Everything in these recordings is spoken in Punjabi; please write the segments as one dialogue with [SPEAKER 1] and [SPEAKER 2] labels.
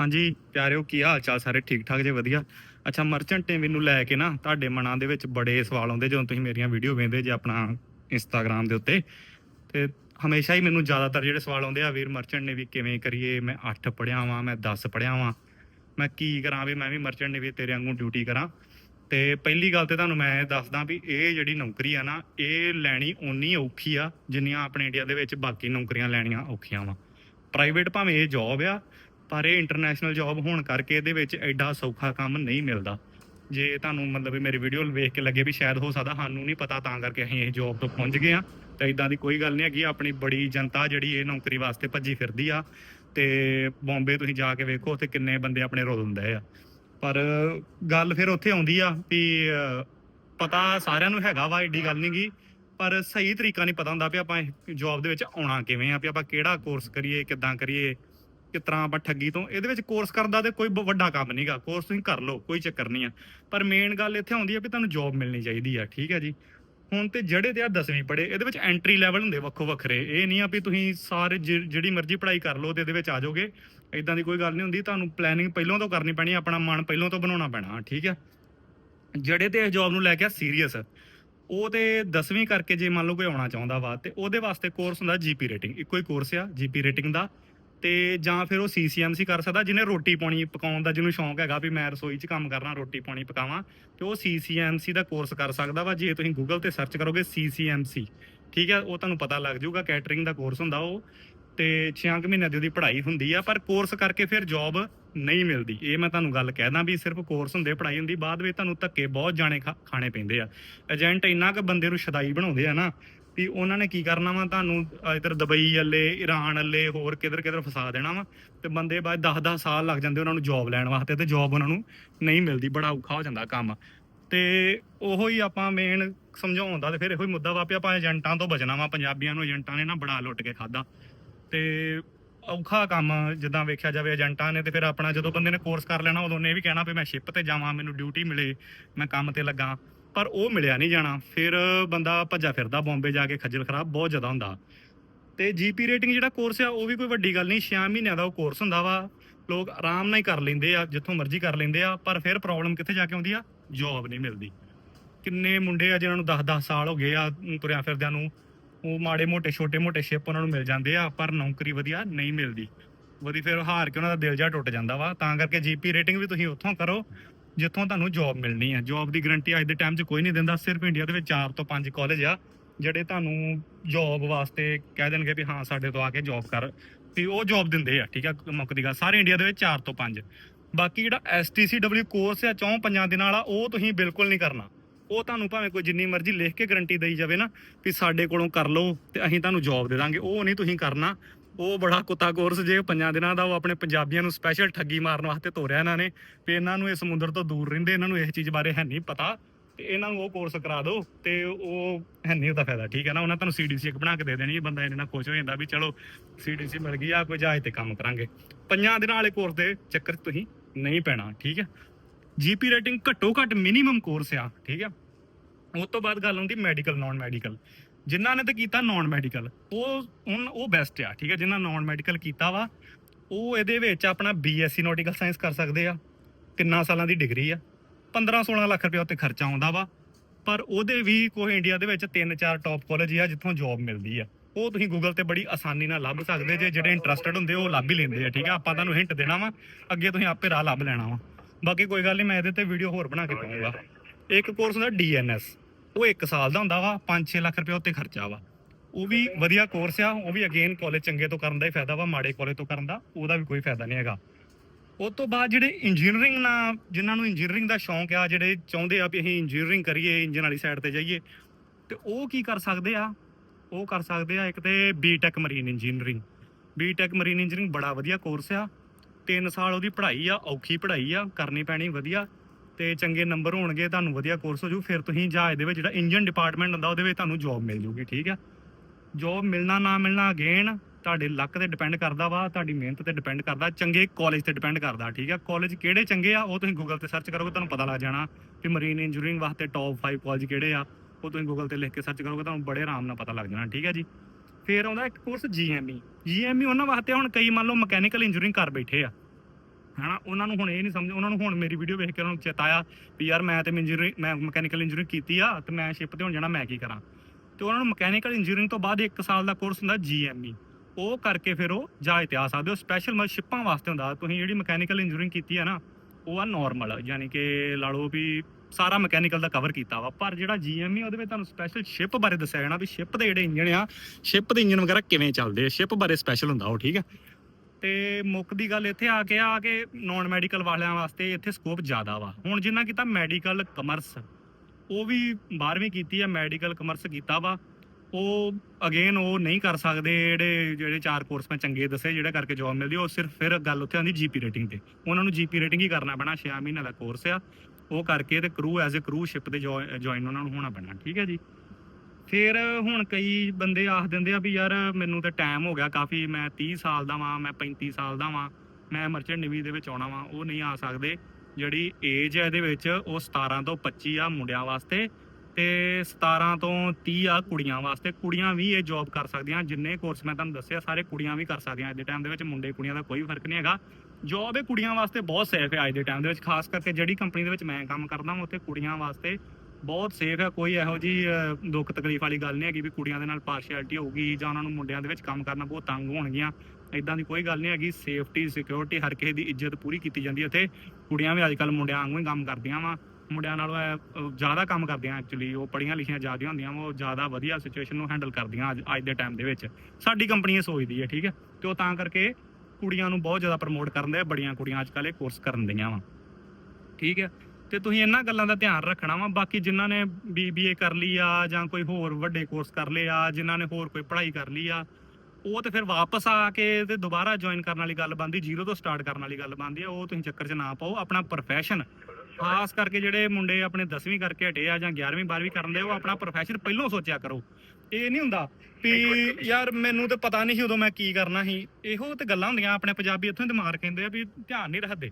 [SPEAKER 1] ਹਾਂਜੀ, ਪਿਆਰਿਓ, ਕੀ ਹਾਲ ਚਾਲ? ਸਾਰੇ ਠੀਕ ਠਾਕ ਜੇ? ਵਧੀਆ। ਅੱਛਾ ਮਰਚੈਂਟ ਨੇ ਮੈਨੂੰ ਲੈ ਕੇ ਨਾ ਤੁਹਾਡੇ ਮਨਾਂ ਦੇ ਵਿੱਚ ਬੜੇ ਸਵਾਲ ਆਉਂਦੇ ਜਦੋਂ ਤੁਸੀਂ ਮੇਰੀਆਂ ਵੀਡੀਓ ਵੇਖਦੇ ਜੇ ਆਪਣਾ ਇੰਸਟਾਗ੍ਰam ਦੇ ਉੱਤੇ। ਤੇ ਹਮੇਸ਼ਾ ਹੀ ਮੈਨੂੰ ਜ਼ਿਆਦਾਤਰ ਜਿਹੜੇ ਸਵਾਲ ਆਉਂਦੇ ਆ, ਵੀਰ ਮਰਚੈਂਟ ਨੇ ਵੀ ਕਿਵੇਂ ਕਰੀਏ? ਮੈਂ 8 ਪੜਿਆ ਵਾਂ, ਮੈਂ 10 ਪੜਿਆ ਵਾਂ। ਮੈਂ ਕੀ ਕਰਾਂ ਵੀ ਮੈਂ ਵੀ ਮਰਚੈਂਟ ਨੇ ਵੀ ਤੇਰੇ ਵਾਂਗੂ ਡਿਊਟੀ ਕਰਾਂ। ਤੇ ਪਹਿਲੀ ਗੱਲ ਤੇ ਤੁਹਾਨੂੰ ਮੈਂ ਦੱਸਦਾ ਵੀ ਇਹ ਜਿਹੜੀ ਨੌਕਰੀ ਆ ਨਾ, ਇਹ ਲੈਣੀ ਓਨੀ ਔਖੀ ਆ ਜਿੰਨੀਆਂ ਆਪਣੇ ਇੰਡੀਆ ਦੇ ਵਿੱਚ ਬਾਕੀ ਨੌਕਰੀਆਂ ਲੈਣੀਆਂ ਔਖੀਆਂ ਵਾ। ਪ੍ਰਾਈਵੇਟ ਭਾਵੇਂ ਇਹ ਜੌਬ ਆ ਪਰ ਇਹ ਇੰਟਰਨੈਸ਼ਨਲ ਜੌਬ ਹੋਣ ਕਰਕੇ ਇਹਦੇ ਵਿੱਚ ਐਡਾ ਸੌਖਾ ਕੰਮ ਨਹੀਂ ਮਿਲਦਾ। ਜੇ ਤੁਹਾਨੂੰ ਮਤਲਬ ਮੇਰੀ ਵੀਡੀਓ ਵੇਖ ਕੇ ਲੱਗੇ ਵੀ ਸ਼ਾਇਦ ਹੋ ਸਕਦਾ, ਸਾਨੂੰ ਨਹੀਂ ਪਤਾ, ਤਾਂ ਕਰਕੇ ਅਸੀਂ ਇਹ ਜੌਬ ਤੋਂ ਪਹੁੰਚ ਗਏ ਆ ਤੇ ਇਦਾਂ ਦੀ ਕੋਈ ਗੱਲ ਨਹੀਂ ਹੈਗੀ, ਆਪਣੀ ਬੜੀ ਜਨਤਾ ਜਿਹੜੀ ਇਹ ਨੌਕਰੀ ਵਾਸਤੇ ਭੱਜੀ ਫਿਰਦੀ ਆ। ਤੇ ਬੰਬੇ ਤੁਸੀਂ ਜਾ ਕੇ ਵੇਖੋ, ਉੱਥੇ ਕਿੰਨੇ ਬੰਦੇ ਆਪਣੇ ਰੋਲ ਹੁੰਦੇ ਆ। ਪਰ ਗੱਲ ਫਿਰ ਉੱਥੇ ਆਉਂਦੀ ਆ ਵੀ ਪਤਾ ਸਾਰਿਆਂ ਨੂੰ ਹੈਗਾ ਵਾ, ਏਡੀ ਗੱਲ ਨਹੀਂਗੀ। ਪਰ ਸਹੀ ਤਰੀਕਾ ਨਹੀਂ ਪਤਾ ਹੁੰਦਾ ਵੀ ਆਪਾਂ ਜੌਬ ਦੇ ਵਿੱਚ ਆਉਣਾ ਕਿਵੇਂ ਆ, ਵੀ ਆਪਾਂ ਕਿਹੜਾ ਕੋਰਸ ਕਰੀਏ, ਕਿੱਦਾਂ ਕਰੀਏ। ਕਿਸ ਤਰ੍ਹਾਂ ਆਪਾਂ ਠੱਗੀ ਤੋਂ, ਇਹਦੇ ਵਿੱਚ ਕੋਰਸ ਕਰਦਾ ਤੇ ਕੋਈ ਵੱਡਾ ਕੰਮ ਨਹੀਂਗਾ ਕੋਰਸ ਤੁਸੀਂ ਕਰ ਲਓ, ਕੋਈ ਚੱਕਰ ਨਹੀਂ ਆ। ਪਰ ਮੇਨ ਗੱਲ ਇੱਥੇ ਆਉਂਦੀ ਆ ਵੀ ਤੁਹਾਨੂੰ ਜੌਬ ਮਿਲਣੀ ਚਾਹੀਦੀ ਆ, ਠੀਕ ਹੈ ਜੀ? ਹੁਣ ਤੇ ਜਿਹੜੇ ਤੇ ਆ 10ਵੀਂ ਪੜੇ ਇਹਦੇ ਵਿੱਚ ਐਂਟਰੀ ਲੈਵਲ ਹੁੰਦੇ ਵੱਖੋ ਵੱਖਰੇ। ਇਹ ਨਹੀਂ ਆ ਵੀ ਤੁਸੀਂ ਸਾਰੇ ਜਿਹੜੀ ਮਰਜ਼ੀ ਪੜ੍ਹਾਈ ਕਰ ਲਓ ਤੇ ਇਹਦੇ ਵਿੱਚ ਆ ਜਾਓਗੇ। ਇਦਾਂ ਦੀ ਕੋਈ ਗੱਲ ਨਹੀਂ ਹੁੰਦੀ, ਤੁਹਾਨੂੰ ਪਲੈਨਿੰਗ ਪਹਿਲਾਂ ਤੋਂ ਕਰਨੀ ਪੈਣੀ ਆਪਣਾ ਮਨ ਪਹਿਲਾਂ ਤੋਂ ਬਣਾਉਣਾ ਪੈਣਾ, ਠੀਕ ਹੈ ਜਿਹੜੇ ਤੇ ਇਸ ਜੌਬ ਨੂੰ ਲੈ ਕੇ ਸੀਰੀਅਸ ਉਹ ਤੇ 10ਵੀਂ ਕਰਕੇ ਜੇ ਮੰਨ ਲਓ ਕੋਈ ਆਉਣਾ ਚਾਹੁੰਦਾ ਵਾ, ਤੇ ਉਹਦੇ ਵਾਸਤੇ ਕੋਰਸ ਹੁੰਦਾ ਜੀਪੀ ਰੇਟਿੰਗ ਇੱਕੋ ਹੀ ਕੋਰਸ ਆ ਜੀਪੀ ਰੇਟਿੰਗ ਦਾ। ਤੇ ਜਾਂ ਫਿਰ ਉਹ ਸੀਸੀਐਮਸੀ ਕਰ ਸਕਦਾ, ਜਿਹਨੇ ਰੋਟੀ ਪਾਣੀ ਪਕਾਉਣ ਦਾ ਜਿਹਨੂੰ ਸ਼ੌਂਕ ਹੈਗਾ ਵੀ ਮੈਂ ਰਸੋਈ 'ਚ ਕੰਮ ਕਰਨਾ, ਰੋਟੀ ਪਾਣੀ ਪਕਾਵਾਂ, ਤੇ ਉਹ ਸੀਸੀਐਮਸੀ ਦਾ ਕੋਰਸ ਕਰ ਸਕਦਾ ਵਾ। ਜੇ ਤੁਸੀਂ ਗੂਗਲ ਤੇ ਸਰਚ ਕਰੋਗੇ ਸੀਸੀਐਮਸੀ ਠੀਕ ਹੈ, ਉਹ ਤੁਹਾਨੂੰ ਪਤਾ ਲੱਗ ਜਾਊਗਾ ਕੈਟਰਿੰਗ ਦਾ ਕੋਰਸ ਹੁੰਦਾ ਉਹ, ਤੇ 6 ਮਹੀਨਿਆਂ ਦੀ ਉਹਦੀ ਪੜ੍ਹਾਈ ਹੁੰਦੀ ਆ, ਪਰ ਕੋਰਸ ਕਰਕੇ ਫਿਰ ਜੌਬ ਨਹੀਂ ਮਿਲਦੀ। ਇਹ ਮੈਂ ਤੁਹਾਨੂੰ ਗੱਲ ਕਹਿਦਾ ਵੀ ਸਿਰਫ ਕੋਰਸ ਹੁੰਦੇ ਪੜ੍ਹਾਈ ਹੁੰਦੀ, ਬਾਅਦ ਵਿੱਚ ਤੁਹਾਨੂੰ ਧੱਕੇ ਬਹੁਤ ਜਾਣੇ ਖਾ- ਖਾਣੇ ਪੈਂਦੇ ਆ। ਏਜੰਟ ਇੰਨਾ ਕੁ ਬੰਦੇ ਨੂੰ ਸ਼ਦਾਈ ਬਣਾਉਂਦੇ ਆ ਨਾ ਵੀ ਉਹਨਾਂ ਨੇ ਕੀ ਕਰਨਾ ਵਾ? ਤੁਹਾਨੂੰ ਇਧਰ ਦੁਬਈ ਵੱਲੇ ਈਰਾਨ ਵੱਲੇ, ਹੋਰ ਕਿਧਰ ਕਿਧਰ ਫਸਾ ਦੇਣਾ ਵਾ। ਤੇ ਬੰਦੇ ਬਾਅਦ 10-10 ਸਾਲ ਲੱਗ ਜਾਂਦੇ ਉਹਨਾਂ ਨੂੰ ਜੌਬ ਲੈਣ ਵਾਸਤੇ ਤੇ ਜੌਬ ਉਹਨਾਂ ਨੂੰ ਨਹੀਂ ਮਿਲਦੀ, ਬੜਾ ਔਖਾ ਹੋ ਜਾਂਦਾ ਕੰਮ। ਤੇ ਉਹੋ ਹੀ ਆਪਾਂ ਮੇਨ ਸਮਝਾਉਣ ਦਾ ਤੇ ਫਿਰ ਇਹੋ ਹੀ ਮੁੱਦਾ ਵਾ ਵੀ ਆਪਾਂ ਏਜੰਟਾਂ ਤੋਂ ਬਚਣਾ ਵਾ। ਪੰਜਾਬੀਆਂ ਨੂੰ ਏਜੰਟਾਂ ਨੇ ਨਾ ਬੜਾ ਲੁੱਟ ਕੇ ਖਾਦਾ ਤੇ ਔਖਾ ਕੰਮ ਜਿੱਦਾਂ ਵੇਖਿਆ ਜਾਵੇ ਏਜੰਟਾਂ ਨੇ ਤੇ ਫਿਰ ਆਪਣਾ ਜਦੋਂ ਬੰਦੇ ਨੇ ਕੋਰਸ ਕਰ ਲੈਣਾ, ਉਦੋਂ ਨੇ ਇਹ ਵੀ ਕਹਿਣਾ ਵੀ ਮੈਂ ਸ਼ਿਪ ਤੇ ਜਾਵਾਂ, ਮੈਨੂੰ ਡਿਊਟੀ ਮਿਲੇ, ਮੈਂ ਕੰਮ ਤੇ ਲੱਗਾ। ਪਰ ਉਹ ਮਿਲਿਆ ਨਹੀਂ ਜਾਣਾ। ਫਿਰ ਬੰਦਾ ਭੱਜਾ ਫਿਰਦਾ ਬੰਬੇ ਜਾ ਕੇ ਖੱਜਲ ਖਰਾਬ ਬਹੁਤ ਜ਼ਿਆਦਾ ਹੁੰਦਾ। ਤੇ ਜੀਪੀ ਰੇਟਿੰਗ ਜਿਹੜਾ ਕੋਰਸ ਆ ਉਹ ਵੀ ਕੋਈ ਵੱਡੀ ਗੱਲ ਨਹੀਂ। 6 ਮਹੀਨਿਆਂ ਦਾ ਉਹ ਕੋਰਸ ਹੁੰਦਾ ਵਾ। ਲੋਕ ਆਰਾਮ ਨਾਲ ਹੀ ਕਰ ਲੈਂਦੇ ਆ ਜਿੱਥੋਂ ਮਰਜ਼ੀ ਕਰ ਲੈਂਦੇ ਆ। ਪਰ ਫਿਰ ਪ੍ਰੋਬਲਮ ਕਿੱਥੇ ਜਾ ਕੇ ਆਉਂਦੀ ਆ? ਜੌਬ ਨਹੀਂ ਮਿਲਦੀ। ਕਿੰਨੇ ਮੁੰਡੇ ਆ ਜਿਨ੍ਹਾਂ ਨੂੰ 10-10 ਸਾਲ ਹੋ ਗਏ ਆ ਅਮ, ਤੁਰਿਆ ਫਿਰਦਿਆਂ ਨੂੰ। ਉਹ ਮਾੜੇ ਮੋਟੇ ਛੋਟੇ ਮੋਟੇ ਸ਼ਿਪ ਉਹਨਾਂ ਨੂੰ ਮਿਲ ਜਾਂਦੇ ਆ ਪਰ ਨੌਕਰੀ ਵਧੀਆ ਨਹੀਂ ਮਿਲਦੀ। ਉਹਦੀ ਫਿਰ ਹਾਰ ਕੇ ਉਹਨਾਂ ਦਾ ਦਿਲ ਜਾ ਟੁੱਟ ਜਾਂਦਾ ਵਾ। ਤਾਂ ਕਰਕੇ ਜੀਪੀ ਰੇਟਿੰਗ ਵੀ ਤੁਸੀਂ ਉੱਥੋਂ ਕਰੋ। ਜਿੱਥੋਂ ਤੁਹਾਨੂੰ ਜੌਬ ਮਿਲਣੀ ਹੈ ਜੌਬ ਦੀ ਗਾਰੰਟੀ ਅੱਜ ਦੇ ਟਾਈਮ 'ਚ ਕੋਈ ਨਹੀਂ ਦਿੰਦਾ। ਸਿਰਫ ਇੰਡੀਆ ਦੇ ਵਿੱਚ 4 ਤੋਂ 5 ਕਾਲਜ ਆ, ਜਿਹੜੇ ਤੁਹਾਨੂੰ ਜੌਬ ਵਾਸਤੇ ਕਹਿ ਦੇਣਗੇ ਵੀ ਹਾਂ, ਸਾਡੇ ਤੋਂ ਆ ਕੇ ਜੌਬ ਕਰ। ਤੇ ਉਹ ਜੌਬ ਦਿੰਦੇ ਆ, ਠੀਕ ਆ ਮੁੱਕ ਦੀ ਗੱਲ। ਸਾਰੇ ਇੰਡੀਆ ਦੇ ਵਿੱਚ 4 ਤੋਂ 5 ਬਾਕੀ ਜਿਹੜਾ STCW ਕੋਰਸ ਆ, ਚੌਂ ਪੰਜਾਂ ਦਿਨਾਂ ਵਾਲਾ, ਉਹ ਤੁਸੀਂ ਬਿਲਕੁਲ ਨਹੀਂ ਕਰਨਾ। ਉਹ ਤੁਹਾਨੂੰ ਭਾਵੇਂ ਕੋਈ ਜਿੰਨੀ ਮਰਜ਼ੀ ਲਿਖ ਕੇ ਗਾਰੰਟੀ ਦੇਈ ਜਾਵੇ ਨਾ, ਵੀ ਸਾਡੇ ਕੋਲੋਂ ਕਰ ਲਓ ਤੇ ਅਸੀਂ ਤੁਹਾਨੂੰ ਜੌਬ ਦੇ ਦਾਂਗੇ। ਉਹ ਨਹੀਂ ਤੁਸੀਂ ਕਰਨਾ। ਉਹ ਬੜਾ ਕੁੱਤਾ ਕੋਰਸ ਜੇ ਪੰਜਾਂ ਦਿਨਾਂ ਦਾ ਉਹ ਆਪਣੇ ਪੰਜਾਬੀਆਂ ਨੂੰ ਸਪੈਸ਼ਲ ਠੱਗੀ ਮਾਰਨ ਵਾਸਤੇ ਤੋਰਿਆ ਇਹਨਾਂ ਨੇ ਵੀ ਇਹਨਾਂ ਨੂੰ ਇਹ ਸਮੁੰਦਰ ਤੋਂ ਦੂਰ ਰਹਿੰਦੇ, ਇਹਨਾਂ ਨੂੰ ਇਸ ਚੀਜ਼ ਬਾਰੇ ਹੈ ਨਹੀਂ ਪਤਾ, ਤੇ ਇਹਨਾਂ ਨੂੰ ਉਹ ਕੋਰਸ ਕਰਾ ਦਿਓ, ਤੇ ਉਹ ਹੈ ਨਹੀਂ ਉਹਦਾ ਫਾਇਦਾ, ਠੀਕ ਹੈ ਨਾ? ਉਹਨਾਂ ਤੁਹਾਨੂੰ ਸੀਡੀਸੀ ਇੱਕ ਬਣਾ ਕੇ ਦੇ ਦੇਣੀ ਬੰਦਾ ਇਹਨਾਂ ਨਾਲ ਖੁਸ਼ ਹੋ ਜਾਂਦਾ ਵੀ ਚਲੋ ਸੀਡੀਸੀ ਮਿਲ ਗਈ, ਆ ਕੋਈ ਜਹਾਜ਼ ਤੇ ਕੰਮ ਕਰਾਂਗੇ। ਪੰਜਾਂ ਦਿਨਾਂ ਵਾਲੇ ਕੋਰਸ ਦੇ ਚੱਕਰ ਤੁਸੀਂ ਨਹੀਂ ਪੈਣਾ, ਠੀਕ ਹੈ? ਜੀਪੀ ਰੇਟਿੰਗ ਘੱਟੋ ਘੱਟ ਮਿਨੀਮਮ ਕੋਰਸ ਆ, ਠੀਕ ਹੈ? ਉਸ ਤੋਂ ਬਾਅਦ ਗੱਲ ਹੁੰਦੀ ਮੈਡੀਕਲ ਨਾਨ ਮੈਡੀਕਲ ਜਿਨ੍ਹਾਂ ਨੇ ਤਾਂ ਕੀਤਾ ਨਾਨ ਮੈਡੀਕਲ ਉਹ ਹੁਣ ਉਹ ਬੈਸਟ ਆ, ਠੀਕ ਹੈ, ਜਿਨ੍ਹਾਂ ਨਾਨ ਮੈਡੀਕਲ ਕੀਤਾ ਵਾ, ਉਹ ਇਹਦੇ ਵਿੱਚ ਆਪਣਾ ਬੀਐਸਸੀ ਨੋਟੀਕਲ ਸਾਇੰਸ ਕਰ ਸਕਦੇ ਆ, ਕਿੰਨਾ ਸਾਲਾਂ ਦੀ ਡਿਗਰੀ ਆ 15 16 ਲੱਖ ਰੁਪਏ ਉੱਤੇ ਖਰਚਾ ਆਉਂਦਾ ਵਾ, ਪਰ ਉਹਦੇ ਵੀ ਕੋਈ ਇੰਡੀਆ ਦੇ ਵਿੱਚ ਤਿੰਨ ਚਾਰ ਟੌਪ ਕਾਲਜ ਆ ਜਿੱਥੋਂ ਜੌਬ ਮਿਲਦੀ ਆ। ਉਹ ਤੁਸੀਂ ਗੂਗਲ ਤੇ ਬੜੀ ਆਸਾਨੀ ਨਾਲ ਲੱਭ ਸਕਦੇ ਜੇ, ਜਿਹੜੇ ਇੰਟਰਸਟਡ ਹੁੰਦੇ ਉਹ ਲੱਭ ਹੀ ਲੈਂਦੇ ਆ, ਠੀਕ ਆ, ਆਪਾਂ ਤੁਹਾਨੂੰ ਹਿੰਟ ਦੇਣਾ ਵਾ, ਅੱਗੇ ਤੁਸੀਂ ਆਪੇ ਰਾਹ ਲੱਭ ਲੈਣਾ ਵਾ। ਬਾਕੀ ਕੋਈ ਗੱਲ ਨਹੀਂ ਮੈਂ ਇਹਦੇ ਤੇ ਵੀਡੀਓ ਹੋਰ ਬਣਾ ਕੇ ਪਾਉਂਗਾ। ਇੱਕ ਕੋਰਸ ਹੁੰਦਾ ਡੀਐਨਐਸ ਉਹ 1 ਸਾਲ ਦਾ ਹੁੰਦਾ ਵਾ 5-6 ਲੱਖ ਰੁਪਏ ਉੱਤੇ ਖਰਚਾ ਵਾ। ਉਹ ਵੀ ਵਧੀਆ ਕੋਰਸ ਆ ਉਹ ਵੀ ਅਗੇਨ ਕਾਲਜ ਚੰਗੇ ਤੋਂ ਕਰਨ ਦਾ ਹੀ ਫਾਇਦਾ ਵਾ ਮਾੜੇ ਕਾਲਜ ਤੋਂ ਕਰਨ ਦਾ ਉਹਦਾ ਵੀ ਕੋਈ ਫਾਇਦਾ ਨਹੀਂ ਹੈਗਾ। ਉਸ ਤੋਂ ਬਾਅਦ ਜਿਹੜੇ ਇੰਜੀਨੀਅਰਿੰਗ ਨਾਲ ਜਿਨ੍ਹਾਂ ਨੂੰ ਇੰਜੀਨੀਅਰਿੰਗ ਦਾ ਸ਼ੌਂਕ ਆ ਜਿਹੜੇ ਚਾਹੁੰਦੇ ਆ ਵੀ ਅਸੀਂ ਇੰਜੀਨੀਅਰਿੰਗ ਕਰੀਏ ਇੰਜਨ ਵਾਲੀ ਸਾਈਡ ਤੇ ਜਾਈਏ ਤੇ ਉਹ ਕੀ ਕਰ ਸਕਦੇ ਆ? ਉਹ ਕਰ ਸਕਦੇ ਆ ਇੱਕ ਤੇ BTech marine engineering BTech marine engineering ਬੜਾ ਵਧੀਆ ਕੋਰਸ ਆ 3 ਸਾਲ ਉਹਦੀ ਪੜ੍ਹਾਈ ਆ ਔਖੀ ਪੜ੍ਹਾਈ ਆ ਕਰਨੀ ਪੈਣੀ ਵਧੀਆ ਤੇ ਚੰਗੇ ਨੰਬਰ ਹੋਣਗੇ, ਤੁਹਾਨੂੰ ਵਧੀਆ ਕੋਰਸ ਹੋ ਜੂ ਫਿਰ ਤੁਸੀਂ ਜਹਾਜ਼ ਦੇ ਵਿੱਚ ਜਿਹੜਾ ਇੰਜਨ ਡਿਪਾਰਟਮੈਂਟ ਹੁੰਦਾ, ਉਹਦੇ ਵਿੱਚ ਤੁਹਾਨੂੰ ਜੌਬ ਮਿਲ ਜੂਗੀ, ਠੀਕ ਆ? ਜੌਬ ਮਿਲਣਾ, ਨਾ ਮਿਲਣਾ ਅਗੇਨ ਤੁਹਾਡੇ ਲੱਕ ਤੇ ਡਿਪੈਂਡ ਕਰਦਾ ਵਾ, ਤੁਹਾਡੀ ਮਿਹਨਤ ਤੇ ਡਿਪੈਂਡ ਕਰਦਾ, ਚੰਗੇ ਕਾਲਜ ਤੇ ਡਿਪੈਂਡ ਕਰਦਾ, ਠੀਕ ਆ? ਕਾਲਜ ਕਿਹੜੇ ਚੰਗੇ ਆ, ਉਹ ਤੁਸੀਂ ਗੂਗਲ ਤੇ ਸਰਚ ਕਰੋਗੇ, ਤੁਹਾਨੂੰ ਪਤਾ ਲੱਗ ਜਾਣਾ ਕਿ ਮਰੀਨ ਇੰਜੀਨੀਅਰਿੰਗ ਵਾਸਤੇ ਟੌਪ 5 ਕਾਲਜ ਕਿਹੜੇ ਆ, ਉਹ ਤੁਸੀਂ ਗੂਗਲ ਤੇ ਲਿਖ ਕੇ ਸਰਚ ਕਰੋਗੇ, ਤੁਹਾਨੂੰ ਬੜੇ ਆਰਾਮ ਨਾਲ ਪਤਾ ਲੱਗ ਜਾਣਾ, ਠੀਕ ਆ ਜੀ? ਫਿਰ ਆਉਂਦਾ ਇੱਕ ਕੋਰਸ ਜੀਐਮਈ ਜੀਐਮਈ ਉਹਨਾਂ ਵਾਸਤੇ ਹੁਣ ਕਈ ਮੰਨ ਲਓ ਮਕੈਨੀਕਲ ਇੰਜੀਨੀਅਰਿੰਗ ਕਰ ਬੈਠੇ ਆ। ਹਨਾ, ਉਹਨਾਂ ਨੂੰ ਹੁਣ ਇਹ ਨਹੀਂ ਸਮਝ, ਉਹਨਾਂ ਨੂੰ ਹੁਣ ਮੇਰੀ ਵੀਡੀਓ ਵੇਖ ਕੇ ਉਹਨਾਂ ਨੂੰ ਚੇਤਾ ਆਇਆ ਵੀ ਯਾਰ ਮੈਂ ਤੇ ਇੰਜੀਨੀਅਰਿੰਗ ਮੈਂ ਮਕੈਨੀਕਲ ਇੰਜੀਨੀਅਰਿੰਗ ਕੀਤੀ ਆ ਤੇ ਮੈਂ ਸ਼ਿਪ ਤੇ ਹੁਣ ਜਾਣਾ, ਮੈਂ ਕੀ ਕਰਾਂ? ਤੇ ਉਹਨਾਂ ਨੂੰ ਮਕੈਨੀਕਲ ਇੰਜੀਨੀਅਰਿੰਗ ਤੋਂ ਬਾਅਦ 1 ਸਾਲ ਦਾ ਕੋਰਸ ਹੁੰਦਾ ਜੀਐਮਈ ਉਹ ਕਰਕੇ ਫਿਰ ਉਹ ਜਾ ਤੇ ਆ ਸਕਦੇ ਹੋ। ਸਪੈਸ਼ਲ ਮਤਲਬ ਸ਼ਿਪਾਂ ਵਾਸਤੇ ਹੁੰਦਾ। ਤੁਸੀਂ ਜਿਹੜੀ ਮਕੈਨੀਕਲ ਇੰਜੀਨੀਅਰਿੰਗ ਕੀਤੀ ਆ ਨਾ, ਉਹ ਆ ਨਾਰਮਲ ਯਾਨੀ ਕਿ ਲਾ ਲਓ ਵੀ ਸਾਰਾ ਮਕੈਨੀਕਲ ਦਾ ਕਵਰ ਕੀਤਾ ਵਾ। ਪਰ ਜਿਹੜਾ ਜੀਐਮਈ ਉਹਦੇ ਵਿੱਚ ਤੁਹਾਨੂੰ ਸਪੈਸ਼ਲ ਸ਼ਿਪ ਬਾਰੇ ਦੱਸਿਆ ਜਾਣਾ ਵੀ ਸ਼ਿਪ ਦੇ ਜਿਹੜੇ ਇੰਜਨ ਆ ਸ਼ਿਪ ਦੇ ਇੰਜਨ ਵਗੈਰਾ ਕਿਵੇਂ ਚੱਲਦੇ ਆ? ਸ਼ਿਪ ਬਾਰੇ ਸਪੈਸ਼ਲ ਹੁੰਦਾ ਉਹ, ਠੀਕ ਹੈ ਤੇ ਮੁੱਖ ਦੀ ਗੱਲ ਇੱਥੇ ਆ ਕੇ ਆ ਕੇ ਨਾਨ ਮੈਡੀਕਲ ਵਾਲਿਆਂ ਵਾਸਤੇ ਇੱਥੇ ਸਕੋਪ ਜ਼ਿਆਦਾ ਵਾ। ਹੁਣ ਜਿੰਨਾ ਕੀਤਾ ਮੈਡੀਕਲ ਕਮਰਸ ਉਹ ਵੀ 12ਵੀਂ ਕੀਤੀ ਆ ਮੈਡੀਕਲ ਕਮਰਸ ਕੀਤਾ ਵਾ। ਉਹ ਅਗੇਨ ਉਹ ਨਹੀਂ ਕਰ ਸਕਦੇ ਜਿਹੜੇ ਜਿਹੜੇ ਚਾਰ ਕੋਰਸ ਮੈਂ ਚੰਗੇ ਦੱਸੇ, ਜਿਹੜਾ ਕਰਕੇ ਜੌਬ ਮਿਲਦੀ, ਉਹ ਸਿਰਫ ਫਿਰ ਗੱਲ ਉੱਥੇ ਆਉਂਦੀ ਜੀਪੀ ਰੇਟਿੰਗ ਤੇ। ਉਹਨਾਂ ਨੂੰ ਜੀਪੀ ਰੇਟਿੰਗ ਹੀ ਕਰਨਾ ਪੈਣਾ 6 ਮਹੀਨੇ ਦਾ ਕੋਰਸ ਆ। ਉਹ ਕਰਕੇ ਤੇ ਕਰੂ ਐਜ਼ ਅ ਕਰੂ ਸ਼ਿਪ ਤੇ ਜੁਆਇਨ ਉਹਨਾਂ ਨੂੰ ਹੋਣਾ ਪੈਣਾ। ਠੀਕ ਹੈ ਜੀ? ਫਿਰ ਹੁਣ ਕਈ ਬੰਦੇ ਆਖ ਦਿੰਦੇ ਆ ਵੀ ਯਾਰ ਮੈਨੂੰ ਤਾਂ ਟਾਈਮ ਹੋ ਗਿਆ ਕਾਫੀ, ਮੈਂ 30 ਸਾਲ ਦਾ ਵਾਂ, ਮੈਂ 35 ਸਾਲ ਦਾ ਵਾਂ, ਮੈਂ ਮਰਚੈਂਟ ਨੇਵੀ ਦੇ ਵਿੱਚ ਆਉਣਾ ਵਾਂ, ਉਹ ਨਹੀਂ ਆ ਸਕਦੇ। ਜਿਹੜੀ ਏਜ ਹੈ ਇਹਦੇ ਵਿੱਚ ਉਹ 17 ਤੋਂ 25 ਆ ਮੁੰਡਿਆਂ ਵਾਸਤੇ ਤੇ 17 ਤੋਂ 30 ਆ ਕੁੜੀਆਂ ਵਾਸਤੇ। ਕੁੜੀਆਂ ਵੀ ਇਹ ਜੌਬ ਕਰ ਸਕਦੀਆਂ, ਜਿੰਨੇ ਕੋਰਸ ਮੈਂ ਤੁਹਾਨੂੰ ਦੱਸਿਆ, ਸਾਰੇ ਕੁੜੀਆਂ ਵੀ ਕਰ ਸਕਦੀਆਂ। ਅੱਜ ਦੇ ਟਾਈਮ ਦੇ ਵਿੱਚ ਮੁੰਡੇ ਕੁੜੀਆਂ ਦਾ ਕੋਈ ਫ਼ਰਕ ਨਹੀਂ ਹੈਗਾ। ਜੌਬ ਇਹ ਕੁੜੀਆਂ ਵਾਸਤੇ ਬਹੁਤ ਸੇਫ ਹੈ ਅੱਜ ਦੇ ਟਾਈਮ ਦੇ ਵਿੱਚ, ਖਾਸ ਕਰਕੇ ਜਿਹੜੀ ਕੰਪਨੀ ਦੇ ਵਿੱਚ ਮੈਂ ਕੰਮ ਕਰਦਾ ਹਾਂ ਉੱਥੇ ਕੁੜੀਆਂ ਵਾਸਤੇ ਬਹੁਤ ਸੇਫ ਹੈ, ਕੋਈ ਇਹੋ ਜੀ ਦੁੱਖ ਤਕਲੀਫ ਵਾਲੀ ਗੱਲ ਨਹੀਂ ਹੈਗੀ ਵੀ ਕੁੜੀਆਂ ਦੇ ਨਾਲ ਪਾਰਸ਼ੈਲਿਟੀ ਹੋਊਗੀ ਜਾਂ ਉਹਨਾਂ ਨੂੰ ਮੁੰਡਿਆਂ ਦੇ ਵਿੱਚ ਕੰਮ ਕਰਨਾ ਬਹੁਤ ਤੰਗ ਹੋਣਗੀਆਂ। ਇਦਾਂ ਦੀ ਕੋਈ ਗੱਲ ਨਹੀਂ ਹੈਗੀ ਸੇਫਟੀ ਸਿਕਿਉਰਿਟੀ ਹਰ ਕਿਸੇ ਦੀ ਇੱਜ਼ਤ ਪੂਰੀ ਕੀਤੀ ਜਾਂਦੀ ਹੈ। ਉੱਥੇ ਕੁੜੀਆਂ ਵੀ ਅੱਜ ਕੱਲ ਮੁੰਡਿਆਂ ਵਾਂਗੂ ਹੀ ਕੰਮ ਕਰਦੀਆਂ ਵਾ। ਮੁੰਡਿਆਂ ਨਾਲੋਂ ਜ਼ਿਆਦਾ ਕੰਮ ਕਰਦੀਆਂ ਐਕਚੁਅਲੀ ਉਹ ਪੜ੍ਹੀਆਂ ਲਿਖੀਆਂ ਜ਼ਿਆਦਾ ਹੁੰਦੀਆਂ ਵਾ, ਉਹ ਜ਼ਿਆਦਾ ਵਧੀਆ ਸਿਚੁਏਸ਼ਨ ਨੂੰ ਹੈਂਡਲ ਕਰਦੀਆਂ ਅੱਜ ਅੱਜ ਦੇ ਟਾਈਮ ਦੇ ਵਿੱਚ। ਸਾਡੀ ਕੰਪਨੀ ਇਹ ਸੋਚਦੀ ਹੈ, ਠੀਕ ਹੈ? ਤੇ ਉਹ ਤਾਂ ਕਰਕੇ ਕੁੜੀਆਂ ਨੂੰ ਬਹੁਤ ਜ਼ਿਆਦਾ ਪ੍ਰਮੋਟ ਕਰਨ ਦੇ, ਬੜੀਆਂ ਕੁੜੀਆਂ ਅੱਜ ਕੱਲ ਇਹ ਕੋਰਸ ਕਰਨ ਦੀਆਂ ਵਾ। ਠੀਕ ਹੈ? ਤੇ ਤੁਸੀਂ ਇਹਨਾਂ ਗੱਲਾਂ ਦਾ ਧਿਆਨ ਰੱਖਣਾ ਵਾ ਬਾਕੀ ਜਿਨ੍ਹਾਂ ਨੇ ਬੀਬੀਏ ਕਰ ਲਈ ਆ ਜਾਂ ਕੋਈ ਹੋਰ ਵੱਡੇ ਕੋਰਸ ਕਰ ਲਏ ਆ ਜਿਨ੍ਹਾਂ ਨੇ ਹੋਰ ਕੋਈ ਪੜ੍ਹਾਈ ਕਰ ਲਈ ਆ ਉਹ ਤੇ ਫਿਰ ਵਾਪਸ ਆ ਕੇ ਤੇ ਦੁਬਾਰਾ ਜੁਆਇਨ ਕਰਨ ਵਾਲੀ ਗੱਲ ਬੰਦੀ ਜ਼ੀਰੋ ਤੋਂ ਸਟਾਰਟ ਕਰਨ ਵਾਲੀ ਗੱਲ ਬੰਦੀ ਆ ਉਹ ਤੁਸੀਂ ਚੱਕਰ 'ਚ ਨਾ ਪਾਓ ਆਪਣਾ ਪ੍ਰੋਫੈਸ਼ਨ ਖਾਸ ਕਰਕੇ ਜਿਹੜੇ ਮੁੰਡੇ ਆਪਣੇ 10ਵੀਂ ਕਰਕੇ ਹਟੇ ਆ ਜਾਂ 11ਵੀਂ 12ਵੀਂ ਕਰਨ ਦੇ ਉਹ ਆਪਣਾ ਪ੍ਰੋਫੈਸ਼ਨ ਪਹਿਲਾਂ ਸੋਚਿਆ ਕਰੋ। ਇਹ ਨਹੀਂ ਹੁੰਦਾ ਵੀ ਯਾਰ ਮੈਨੂੰ ਤੇ ਪਤਾ ਨਹੀਂ ਸੀ ਉਦੋਂ ਮੈਂ ਕੀ ਕਰਨਾ ਸੀ ਇਹੋ ਤੇ ਗੱਲਾਂ ਹੁੰਦੀਆਂ ਆਪਣੇ ਪੰਜਾਬੀ ਇੱਥੋਂ ਦਿਮਾਗ ਕਹਿੰਦੇ ਆ ਵੀ ਧਿਆਨ ਨਹੀਂ ਰੱਖਦੇ।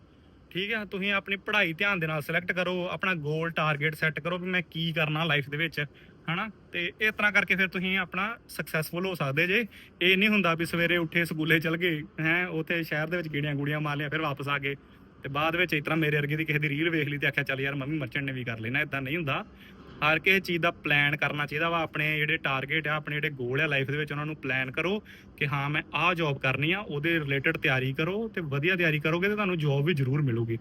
[SPEAKER 1] ਠੀਕ ਹੈ, ਤੁਸੀਂ ਆਪਣੀ ਪੜ੍ਹਾਈ ਧਿਆਨ ਦੇ ਨਾਲ ਸਿਲੈਕਟ ਕਰੋ, ਆਪਣਾ ਗੋਲ ਟਾਰਗੇਟ ਸੈੱਟ ਕਰੋ ਵੀ ਮੈਂ ਕੀ ਕਰਨਾ ਲਾਈਫ ਦੇ ਵਿੱਚ, ਹਨਾ? ਤੇ ਇਸ ਤਰ੍ਹਾਂ ਕਰਕੇ ਫਿਰ ਤੁਸੀਂ ਆਪਣਾ ਸਕਸੈਸਫੁਲ ਹੋ ਸਕਦੇ ਜੇ। ਇਹ ਨਹੀਂ ਹੁੰਦਾ ਵੀ ਸਵੇਰੇ ਉੱਠੇ, ਸਕੂਲੇ ਚਲ ਗਏ, ਹੈ, ਉੱਥੇ ਸ਼ਹਿਰ ਦੇ ਵਿੱਚ ਗੀੜੀਆਂ ਗੂੜੀਆਂ ਮਾਰ ਲਿਆ ਫਿਰ ਵਾਪਸ ਆ ਗਏ। ਤੇ ਬਾਅਦ ਵਿੱਚ ਇਸ ਤਰ੍ਹਾਂ ਮੇਰੇ ਵਰਗੇ ਦੀ ਕਿਸੇ ਦੀ ਰੀਲ ਵੇਖ ਲਈ ਤੇ ਆਖਿਆ, ਚੱਲ ਯਾਰ ਮੰਮੀ ਮਰਚੈਂਟ ਨੇ ਵੀ ਕਰ ਲੈਣਾ ਇਦਾਂ ਨਹੀਂ ਹੁੰਦਾ। ਹਰ ਕਿਸੇ ਚੀਜ਼ ਦਾ ਪਲਾਨ ਕਰਨਾ ਚਾਹੀਦਾ ਵਾ, ਆਪਣੇ ਜਿਹੜੇ ਟਾਰਗੇਟ ਆ, ਆਪਣੇ ਜਿਹੜੇ ਗੋਲ ਆ ਲਾਈਫ ਦੇ ਵਿੱਚ ਉਹਨਾਂ ਨੂੰ ਪਲਾਨ ਕਰੋ ਕਿ ਹਾਂ, ਮੈਂ ਆਹ ਜੌਬ ਕਰਨੀ ਆ, ਉਹਦੇ ਰਿਲੇਟਡ ਤਿਆਰੀ ਕਰੋ ਤੇ ਵਧੀਆ ਤਿਆਰੀ ਕਰੋਗੇ ਤੇ ਤੁਹਾਨੂੰ ਜੌਬ ਵੀ ਜ਼ਰੂਰ ਮਿਲੂਗੀ।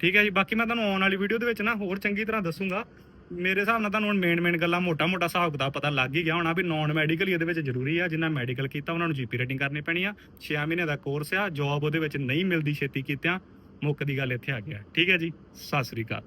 [SPEAKER 1] ਠੀਕ ਹੈ ਜੀ, ਬਾਕੀ ਮੈਂ ਤੁਹਾਨੂੰ ਆਉਣ ਵਾਲੀ ਵੀਡੀਓ ਦੇ ਵਿੱਚ ਨਾ ਹੋਰ ਚੰਗੀ ਤਰ੍ਹਾਂ ਦੱਸੂਗਾ। ਮੇਰੇ ਹਿਸਾਬ ਨਾਲ ਤੁਹਾਨੂੰ ਹੁਣ ਮੇਨ ਮੇਨ ਗੱਲਾਂ ਮੋਟਾ ਮੋਟਾ ਹਿਸਾਬ ਕਿਤਾਬ ਪਤਾ ਲੱਗ ਹੀ ਗਿਆ ਹੋਣਾ ਵੀ ਨਾਨ ਮੈਡੀਕਲ ਹੀ ਇਹਦੇ ਵਿੱਚ ਜ਼ਰੂਰੀ ਆ, ਜਿੰਨਾ ਮੈਡੀਕਲ ਕੀਤਾ ਉਹਨਾਂ ਨੂੰ ਜੀਪੀ ਰੇਟਿੰਗ ਕਰਨੀ ਪੈਣੀ ਆ। 6 ਮਹੀਨੇ ਦਾ ਕੋਰਸ ਆ ਜੌਬ ਉਹਦੇ ਵਿੱਚ ਨਹੀਂ ਮਿਲਦੀ ਛੇਤੀ ਕੀਤਿਆਂ, ਮੁੱਕ ਦੀ ਗੱਲ ਇੱਥੇ ਆ ਗਿਆ। ਠੀਕ ਹੈ ਜੀ, ਸਤਿ ਸ੍ਰੀ ਅਕਾਲ।